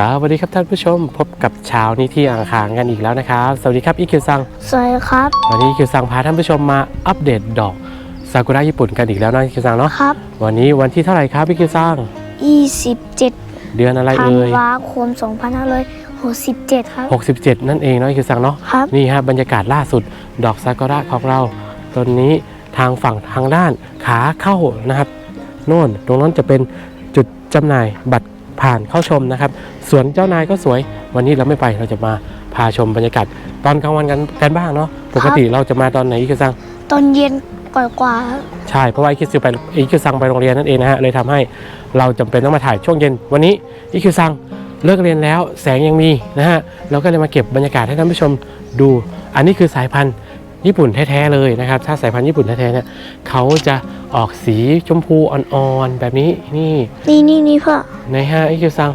สวัสดีครับท่านผู้ชมพบกับเช้านี้ที่อ่างขางกันอีกแล้วนะครับ สวัสดีครับอีคิวซังสวัสดีครับ วันนี้อีคิวซังพาท่านผู้ชมมาอัปเดตดอกซากุระญี่ปุ่นกันอีกแล้วนะอีคิวซังเนาะครับ วันนี้วันที่เท่าไหร่ครับอีคิวซัง27 เดือนอะไรธันเอ่ยวาคม2567 ครับ 67 นั่นเองเนาะอีคิวซังเนาะครับนี่ฮะบรรยากาศล่าสุดดอกซากุระของเราตอนนี้ทางฝั่งทางด้านขาเข้านะครับโน่นตรงนั้นจะเป็นจุดจำหน่ายบัตร ผ่านเข้าชมนะครับสวนเจ้านายก็สวย วันนี้เราไม่ไปเราจะมาพาชมบรรยากาศตอนกลางวันกันกันบ้างเนาะปกติเราจะมาตอนไหนอีกซังตอนเย็นกว่าๆครับใช่เพราะว่าอีคิวซังไปอีคิวซังไปโรงเรียนนั่นเองนะฮะเลยทำให้เราจำเป็นต้องมาถ่ายช่วงเย็น วันนี้อีคิวซังเลิกเรียนแล้วแสงยังมีนะฮะเราก็เลยมาเก็บบรรยากาศให้ท่านผู้ชมดู อันนี้คือสายพันธุ์ญี่ปุ่นแท้ๆเลยนะครับ ถ้าสายพันธุ์ญี่ปุ่นแท้ๆเนี่ยเขาจะ ออกสีชมพูอ่อนๆแบบนี้นี่นี่นี่นี่พ่อไหนฮะอีคิวซัง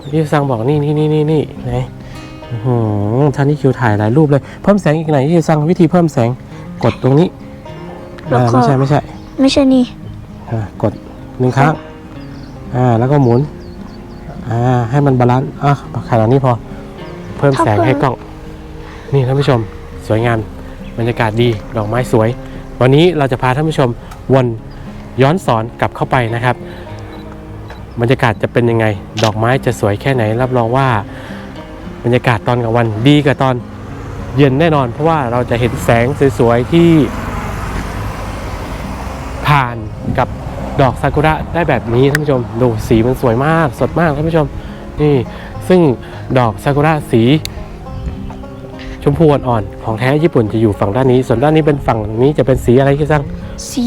อีคิวซังบอกนี่นี่นี่นี่นี่ไหนอื้อหือท่านนี่คิวถ่ายหลายรูปเลยเพิ่มแสงอีกไหนอีคิวซังวิธีเพิ่มแสงกดตรงนี้อ่าไม่ใช่ไม่ใช่ไม่ใช่นี่อ่ากดหนึ่งครั้งอ่าแล้วก็หมุนอ่าให้มันบาลานซ์อะขนาดนี้พอ เพิ่มแสงให้กล้อง นี่ท่านผู้ชมสวยงามบรรยากาศดีดอกไม้สวย วันนี้เราจะพาท่านผู้ชม วนย้อนสอนกลับเข้าไปนะครับ บรรยากาศจะเป็นยังไง ดอกไม้จะสวยแค่ไหน รับรองว่าบรรยากาศตอนกลางวันดีกว่าตอนเย็นแน่นอน เพราะว่าเราจะเห็นแสงสวยๆที่ ผ่านกับดอกซากุระได้แบบนี้ท่านผู้ชมดูสีมันสวยมากสดมากท่านผู้ชมนี่ซึ่งดอกซากุระสีชมพูอ่อนๆของแท้ญี่ปุ่นจะอยู่ฝั่งด้านนี้ ส่วนด้านนี้เป็นฝั่งนี้จะเป็นสีอะไรที่สร้าง สี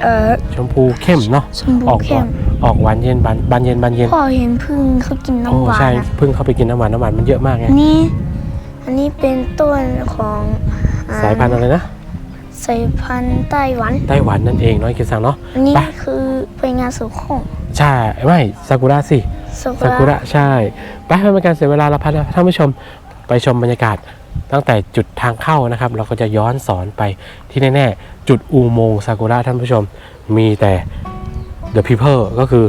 เอ่อ ชมพูเข้มเนาะ ชมพูออกเข้ม ออกหวานเย็นบานบานเย็นบานเย็น พ่อเห็นพึ่งเขากินโอ้น้ำหวาใช่นอะเพิ่งเข้าไปกินน้ำหวานน้ำหวานมันเยอะมากไง อันนี้ อันนี้เป็นต้นของอ่สายพันธุ์อะไรนะ สายพันธุ์ไต้หวัน ไต้หวันนั่นเองเนาะคิดซังเนาะ อันนี้ไป คือเป็นงานสุของใช่ไม่ซากุระสิ ซาซากุระ ใช่ ไปไม่เป็นการเสียเวลาเราพาท่านผู้ชม ไปชมบรรยากาศตั้งแต่จุดทางเข้านะครับ เราก็จะย้อนสอนไปที่แน่ๆ จุดอุโมงค์ซากุระท่านผู้ชมมีแต่ The People ก็คือ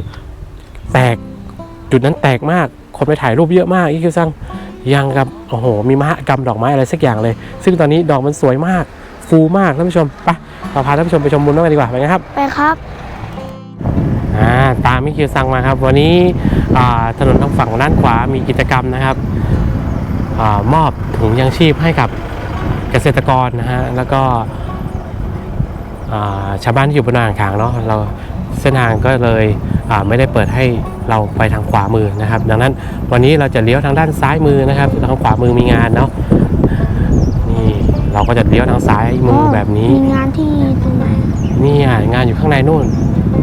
แตกจุดนั้นแตกมากคนไปถ่ายรูปเยอะมากอีคิวซังยังกับโอ้โห มีมหกรรมดอกไม้อะไรสักอย่างเลย ซึ่งตอนนี้ดอกมันสวยมาก ฟูมากท่านผู้ชมไปเราพาท่านผู้ชมไปชมบุญกันดีกว่าไปกันครับไปครับอ่าตามมิคิวซังมาครับ วันนี้อ่าถนนทางฝั่งด้านขวามีกิจกรรมนะครับอา มอบถุงยังชีพให้กับเกษตรกรนะฮะแล้วก็อ่าชาวบ้านที่อยู่บนอ่างขางเนาะเราเส้นทางก็เลยอ่าไม่ได้เปิดให้เราไปทางขวามือนะครับ ดังนั้นวันนี้เราจะเลี้ยวทางด้านซ้ายมือนะครับทางขวามือมีงานเนาะนี่เราก็จะเลี้ยวทางซ้ายมือแบบนี้มีงานที่ตรงไหนนี่อะงานอยู่ข้างในนู่น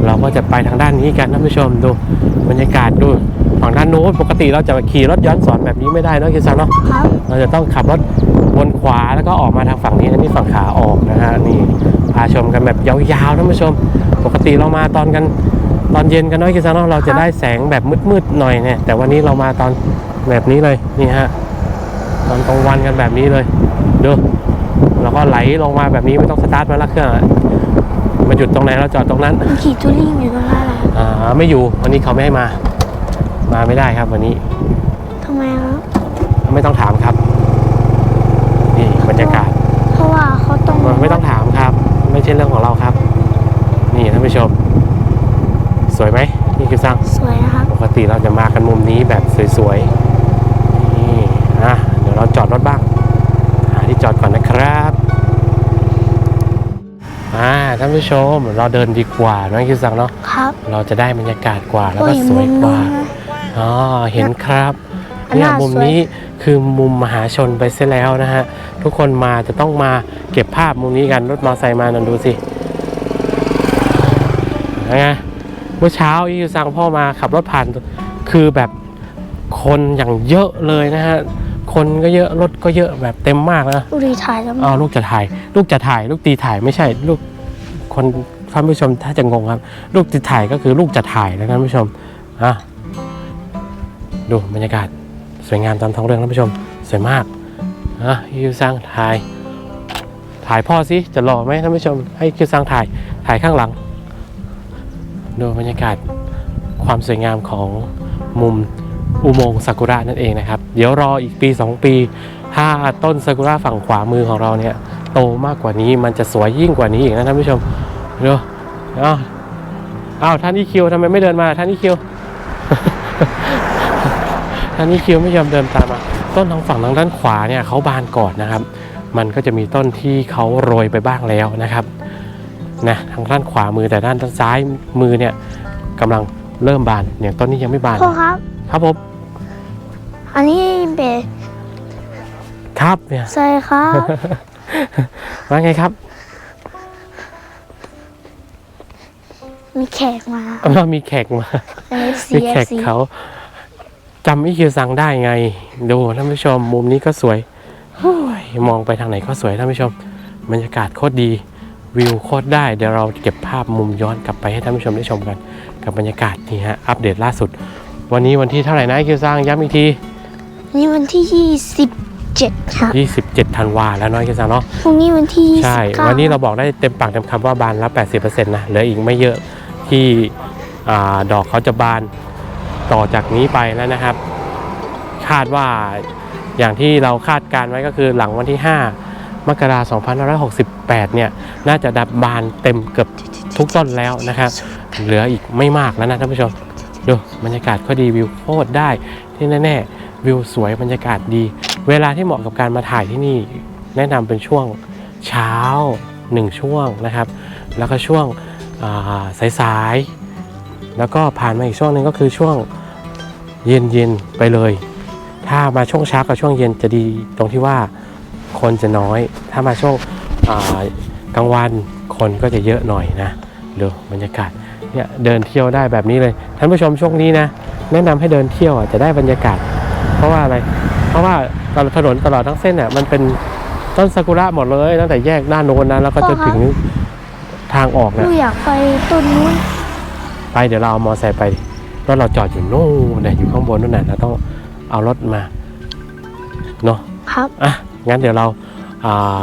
เราก็จะไปทางด้านนี้กันท่านผู้ชมดูบรรยากาศดู ฝั่งด้านโน้นปกติเราจะขี่รถย้อนสอนแบบนี้ไม่ได้เนอะคิดซังเนาะครับเราจะต้องขับรถวนขวาแล้วก็ออกมาทางฝั่งนี้นะนี่ฝั่งขาออกนะฮะนี่พาชมกันแบบยาวๆท่านผู้ชม ปกติเรามาตอนกันตอนเย็นกันเน้อยคิดซังเนาะเราจะได้แสงแบบมืดๆหน่อยเนี่ยแต่วันนี้เรามาตอนแบบนี้เลยนี่ฮะตอนกลางวันกันแบบนี้เลยดูแล้วก็ไหลลงมาแบบนี้ไม่ต้องสตาร์ทมาละเครื่องอะมาหยุดตรงไหนเราจอดตรงนั้นมีขี่จูริ่งอยู่ตรงนั้นเหรออ่าไม่อยู่วันนี้เขาไม่ให้มา มาไม่ได้ครับวันนี้ทำไมครับ ไม่ต้องถามครับ นี่บรรยากาศ เพราะว่าเขาต้องไม่ต้องถามครับ ไม่ใช่เรื่องของเราครับ นี่ท่านผู้ชม สวยไหมนี่คือสร้างสวยนะครับ ปกติเราจะมากันมุมนี้แบบสวยๆนี่อะเดี๋ยวเราจอดรถบ้างหาที่จอดก่อนนะครับอ่าท่านผู้ชมเราเดินดีกว่านะคือสั่งเนาะครับ เราจะได้บรรยากาศกว่าแล้วโอ้ก็ยสวยกว่ามุมนู้นนะ อ๋อเห็นครับอันเนี่ยน่ามุมสวยนี้คือมุมมหาชนไปเสียแล้วนะฮะ ทุกคนมาจะต้องมาเก็บภาพมุมนี้กันรถมอเตอร์ไซค์มานันดูสิไงเมื่อเช้าอีสั่งพ่อมาขับรถผ่านคือแบบคนอย่างเยอะเลยนะฮะ คนก็เยอะรถก็เยอะแบบเต็มมากนะดูดีถ่ายแล้วอ๋อลูกจะถ่าย ลูกจะถ่าย ลูกตีถ่ายไม่ใช่ ลูกคนท่านผู้ชมถ้าจะงงครับ ลูกตีถ่ายก็คือลูกจะถ่ายนะท่านผู้ชมอะ ดูบรรยากาศสวยงามตามท้องเรื่องท่านผู้ชม สวยมากอะคิวซังถ่าย ถ่ายพ่อสิจะหล่อไหมท่านผู้ชม ให้คิวซังถ่ายถ่ายข้างหลัง ดูบรรยากาศความสวยงามของมุมอุโมงค์ซากุระนั่นเองนะครับ เดี๋ยวรออีกปี 2 ปี ถ้าต้นซากุระฝั่งขวามือของเราเนี่ย โตมากกว่านี้มันจะสวยยิ่งกว่านี้อีกนะท่านผู้ชมดูเอ้าเอ้าวท่านอีคิวทำไมไม่เดินมาท่านอีคิว ท่านอีคิวไม่ยอมเดินตามมา ต้นทางฝั่งทางด้านขวาเนี่ยเขาบานก่อนนะครับ มันก็จะมีต้นที่เขาโรยไปบ้างแล้วนะครับนะทางด้านขวามือแต่ด้านซ้ายมือเนี่ยกำลังเริ่มบานเนี่ยต้นนี้ยังไม่บานพ่อครับ ครับผมอันนี้เป็นครับเนี่ยใช่ครับว่าไงครับมีแขกมาเรามีแขกมา FC มีแขกเขา จำอีคิวซังได้ไง ดูท่านผู้ชม มุมนี้ก็สวยโอ้ยมองไปทางไหนก็สวยท่านผู้ชม บรรยากาศโคตรดีวิวโคตรได้เดี๋ยวเราเก็บภาพมุมย้อนกลับไปให้ท่านผู้ชมได้ชมกัน กับบรรยากาศนี่ฮะอัปเดตล่าสุด วันนี้วันที่เท่าไหร่นะอีคิวซังย้ำอีกทีนี่วันที่ 27ครับ27ธันวาแล้วเน้อยคิวซังเนาะพรุ่งนี้วันที่ใช่29วันนี้เราบอกได้เต็มปากเต็มคำว่าบานละ80%นะเหลืออีกไม่เยอะที่อาดอกเขาจะบาน ต่อจากนี้ไปแล้วนะครับ คาดว่าอย่างที่เราคาดการไว้ก็คือหลังวันที่ 5 มกราคม2568 เนี่ย น่าจะดับบานเต็มเกือบทุกต้นแล้วนะครับ เหลืออีกไม่มากแล้วนะท่านผู้ชม ดูบรรยากาศก็ดีวิวโคตรได้ ที่แน่ๆวิวสวยบรรยากาศดี เวลาที่เหมาะกับการมาถ่ายที่นี่ แนะนำเป็นช่วงเช้าหนึ่งช่วงนะครับ แล้วก็ช่วงาสายๆ แล้วก็ผ่านมาอีกช่วงหนึ่งก็คือช่วง เย็นๆไปเลย ถ้ามาช่วงเช้ากับช่วงเย็นจะดีตรงที่ว่าคนจะน้อย ถ้ามาช่วงอ่ากลางวันคนก็จะเยอะหน่อยนะดูบรรยากาศเนี่ยเดินเที่ยวได้แบบนี้เลยท่านผู้ชมช่วงนี้นะแนะนำให้เดินเที่ยวอะจะได้บรรยากาศ เพราะว่าอะไร เพราะว่าตลอดถนนตลอดทั้งเส้นอะมันเป็นต้นซากุระหมดเลยตั้งแต่แยกด้านโน้นนะแล้วก็จนถึงทางออกหนะนูอยากไปต้นนู้น ไปเดี๋ยวเราเอามอไซค์ไป รถเราจอดอยู่โน่นนะอยู่ข้างบนนู่นน่ะเราต้องเอารถมาเนาะครับอะงั้นเดี๋ยวเราอ่า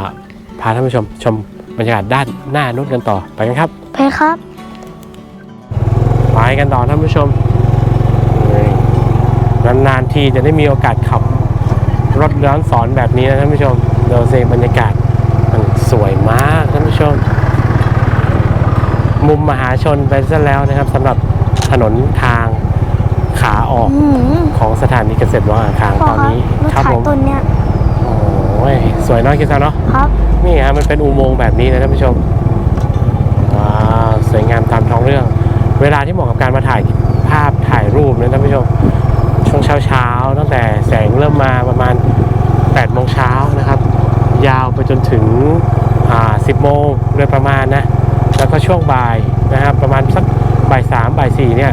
พาท่านผู้ชมชมบรรยากาศด้านหน้านู้นกันต่อไปกันครับไปครับไปกันต่อท่านผู้ชมนี่นานๆทีจะได้มีโอกาสขับรถย้อนสอนแบบนี้นะท่านผู้ชมเดี๋ยวเซบรรยากาศมันสวยมากท่านผู้ชม มุมมหาชนไปซะแล้วนะครับสำหรับถนนทางขา ออกอืมของสถานีเกษตรวังอ่างคางพ่อตอนครับนี้รถครับถ่าผยมต้นเนี้ยโอ้ยสวยเน้อยกินซะเนาะ ครับ นี่ฮะมันเป็นอุโมงค์แบบนี้นะท่านผู้ชมว้าวสวยงามตามท้องเรื่อง เวลาที่เหมาะกับการมาถ่ายภาพถ่ายรูปนะท่านผู้ชม ช่วงเช้าๆตั้งแต่แสงเริ่มมาประมาณ8โมงเช้านะครับ ยาวไปจนถึงอ่า10โมงโดยประมาณนะ แล้วก็ช่วงบ่ายนะครับประมาณสักบ่ายสามบ่ายสี่เนี่ย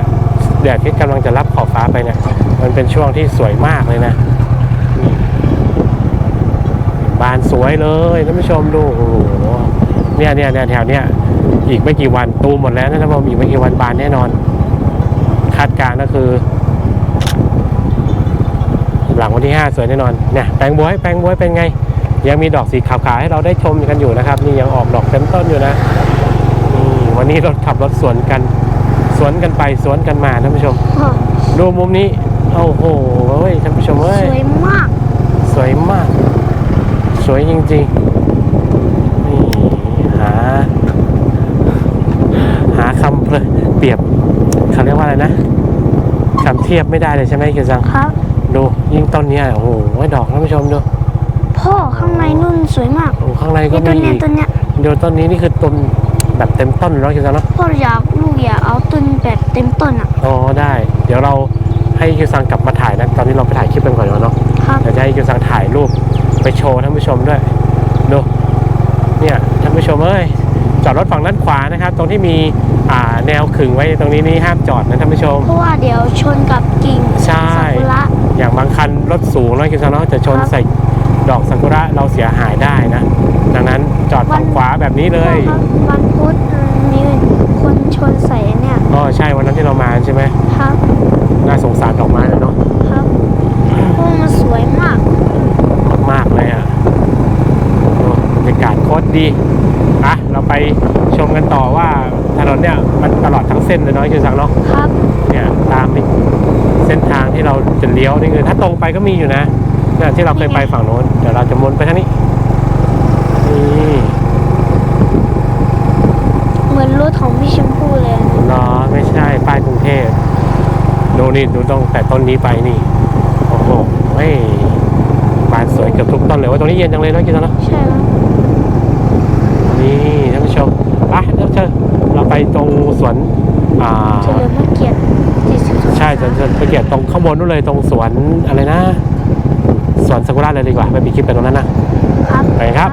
แดดที่กำลังจะรับขอบฟ้าไปเนี่ยมันเป็นช่วงที่สวยมากเลยนะบานสวยเลยท่านผู้ชมดูโอ้โหเนี่ยเนี่ยเนี่ยแถวเนี้ยอีกไม่กี่วันตูมหมดแล้วนะท่านผู้ชมอีกไม่กี่วันบานแน่นอน คาดการณ์ก็คือ หลังวันที่ 5 สวยแน่นอนเนี่ยแปลงบวยแปลงบวยเป็นไง ยังมีดอกสีขาวๆให้เราได้ชมกันอยู่นะครับ นี่ยังออกดอกเต็มต้นอยู่นะวันนี้รถขับรถสวนกัน สวนกันไปสวนกันมาท่านผู้ชมพ่อดูมุมนี้ โอ้โหเว้ยท่านผู้ชมเอ้สย วยมาก สวยมาก สวยจริงๆ นี่หา หาคำเปเปรียบเขาเรียกว่าอะไรนะคำเทียบไม่ได้เลยใช่ไหมคิวซัง ครับ ดูยิ่งต้นเนี้ยโอ้โหดอกท่านผู้ชมดูพ่อข้างในนุ่นสวยมากโอ้ข้างในก็นี่ต้นมีเนี้ยอีกต้นเนี้ยดูต้นนี้นี่คือต้น แบบเต็มต้นแล้วคิวซังเนาะพ่ออยากลูกอยากเอาต้นแบบเต็มต้นอะ อ๋อได้ เดี๋ยวเราให้คิวซังกลับมาถ่ายนะตอนนี้เราไปถ่ายคลิปกันก่อนเนาะครับเดี๋ยวจะให้คิวซังถ่ายรูปไปโชว์ท่านผู้ชมด้วยดูเนี่ยท่านผู้ชมเอ้ยจอดรถฝั่งด้านขวานะครับ ตรงที่มีอ่าแนวขึงไว้ตรงนี้นี่ห้ามจอดนะท่านผู้ชม เพราะว่าเดี๋ยวชนกับกิ่งใช่ซากุระอย่างบางคันรถสูงนะคิวซังเนาะจะชนครับใส่ดอกซากุระเราเสียหายได้นะ ดังนั้นจอดฝั่งขวาแบบนี้เลพ่อยครับวันพุธมีคนชนใส่อันเนี่ยอ๋อใช่วันนั้นที่เรามาใช่ไหมครับน่าสงสารดอกไม้เลยเนาะครับเพราะมันสวยมาก มากๆเลยอะโอ้บรรยากาศโคตรดีอะเราไปชมกันต่อว่าถนนเนี่ยมันตลอดทั้งเส้นเลยเนาะคิวซังเนาะครับเนี่ยตามเส้นทางที่เราจะเลี้ยวนี่คือถ้าตรงไปก็มีอยู่นะเนี่ยที่เราเคยไปฝั่งโน้นเดี๋ยวเราจะวนไปทางนี้นี่ เหมือนรถของพี่ชมพู่เลยอะเนาะไม่ใช่ป้ายกรุงเทพดูนี่ดูต้องแต่ต้นนี้ไปนี่ โอ้โหไม่บานสวยเกือบทุกต้นเลยว่าตรงนี้เย็นจังเลยเนาะกินแล้วเนาะใช่แล้วนี่ท่านผู้ชมไปเดี๋ยวเชิญเราไปตรงสวนอ่าเฉลิมพระเกียรติ40ใช่จะจะไปเกียรติตรงข้างบนนู่นเลยตรงสวนอะไรนะสวนซากุระเลยดีกว่าไปมีคลิปกันตรงนั้นนะครับไปครับ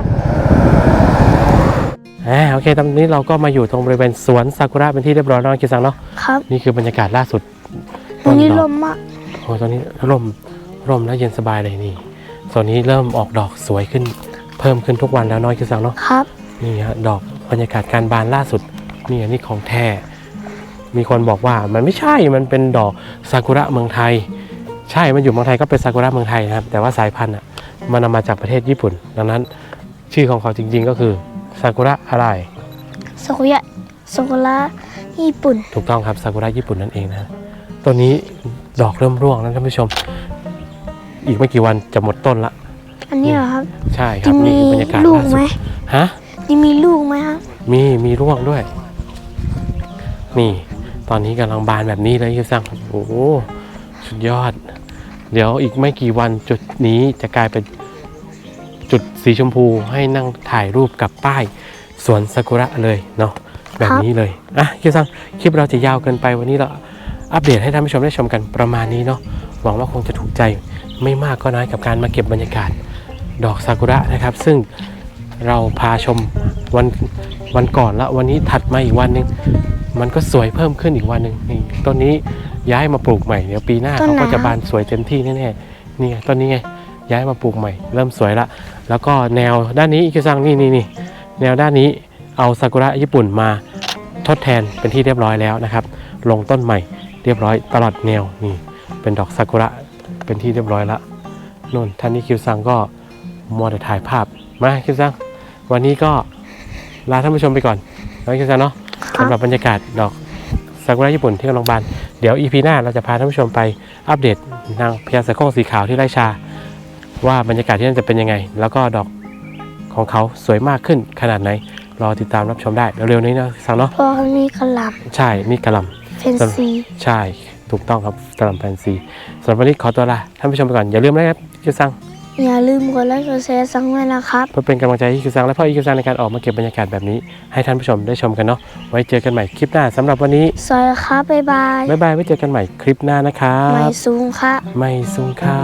อ่าโอเคตอนนี้เราก็มาอยู่ตรงบริเวณสวนซากุระเป็นที่เรียบร้อยแล้วนะคิดซังเนาะครับนี่คือบรรยากาศล่าสุดวันนี้ดลอกมมากโอ้ยตอนนี้ร่มร่มแล้วเย็นสบายเลยนี่ส่วนนี้เริ่มออกดอกสวยขึ้น เพิ่มขึ้นทุกวันแล้วน้อยคิดซังเนาะครับนี่ฮะดอกบรรยากาศการบานล่าสุดนี่อันนี้ของแท้มีคนบอกว่ามันไม่ใช่มันเป็นดอกซากุระเมืองไทย ใช่มันอยู่เมืองไทยก็เป็นซากุระเมืองไทยนะครับ แต่ว่าสายพันธุ์อะมันนำมาจากประเทศญี่ปุ่น ดังนั้น ชื่อของเขาจริงๆก็คือซากุระอะไรสกุยะสกุระญี่ปุ่น ถูกต้องครับซากุระญี่ปุ่นนั่นเองนะตัวนี้ดอกเริ่มร่วงแล้วท่านผู้ชม อีกไม่กี่วันจะหมดต้นละ อันนี้เหรอครับ ใช่คจะรับมีนี่คือบรรยากาศลูกล่าสุไหมดฮะจะมีลูกไหมครับ มีมีร่วงด้วย นี่ ตอนนี้กำลังบานแบบนี้เลยคือสั่งโอ้โหสุดยอด เดี๋ยวอีกไม่กี่วันจุดนี้จะกลายเป็น จุดสีชมพูให้นั่งถ่ายรูปกับป้ายสวนซากุระเลยเนาะแบบนี้เลยอะคือสั่งคลิปเราจะยาวเกินไปวันนี้เราอัปเดตให้ท่านผู้ชมได้ชมกันประมาณนี้เนาะหวังว่าคงจะถูกใจไม่มากก็น้อยกับการมาเก็บบรรยากาศดอกซากุระนะครับ ซึ่งเราพาชมวันวันก่อนละวันนี้ถัดมาอีกวันหนึ่งมันก็สวยเพิ่มขึ้นอีกวันหนึ่งนี่ต้นนี้ย้ายมาปลูกใหม่เดี๋ยวปีหน้าต้นเขาก็ไหนจะอะบานสวยเต็มที่แน่ๆนี่ไงต้นนี้ไง ย้ายมาปลูกใหม่ เริ่มสวยละ แล้วก็แนวด้านนี้อีกซังนี่นี่นี่แนวด้านนี้เอาซากุระญี่ปุ่นมาทดแทนเป็นที่เรียบร้อยแล้วนะครับ ลงต้นใหม่เรียบร้อยตลอดแนวนี่เป็นดอกซากุระเป็นที่เรียบร้อยละนู่นท่านนี้คิวซังก็มัวแต่ถ่ายภาพมาคิวซังวันนี้ก็ลาท่านผู้ชมไปก่อนแล้วกันเนาะครับสำหรับบรรยากาศดอกซากุระญี่ปุ่นที่กำลังบานเดี๋ยวอีพีหน้าเราจะพาท่านผู้ชมไปอัปเดตนางพญาเสือโคร่งสีขาวที่ไร่ชา ว่าบรรยากาศที่นั่นจะเป็นยังไง แล้วก็ดอกของเขาสวยมากขึ้นขนาดไหน รอติดตามรับชมได้เร็วๆนี้นะสังเนาะเพราะเขามีกระหล่ใช่นี่กระหลำเฟนซีำใช่ถูกต้องครับกระหลำแฟนซีสำหรับวันนี้ขอตัวลาท่านผู้ชมไปก่อนอย่าลืมนะครับคิวซังอย่าลืมกดไลค์กดแชร์สังไว้นะครับ เพื่อเป็นกำลังใจให้คิวซังและพ่ออีคิวซังในการออกมาเก็บบรรยากาศแบบนี้ ให้ท่านผู้ชมได้ชมกันเนาะไว้เจอกันใหม่คลิปหน้าสำหรับวันนี้สวัสดีครับบ๊ายบายบ๊ายบายไว้เจอกันใหม่คลิปหน้านะครัไม่บสูงค่ะ ไม่สูงค่า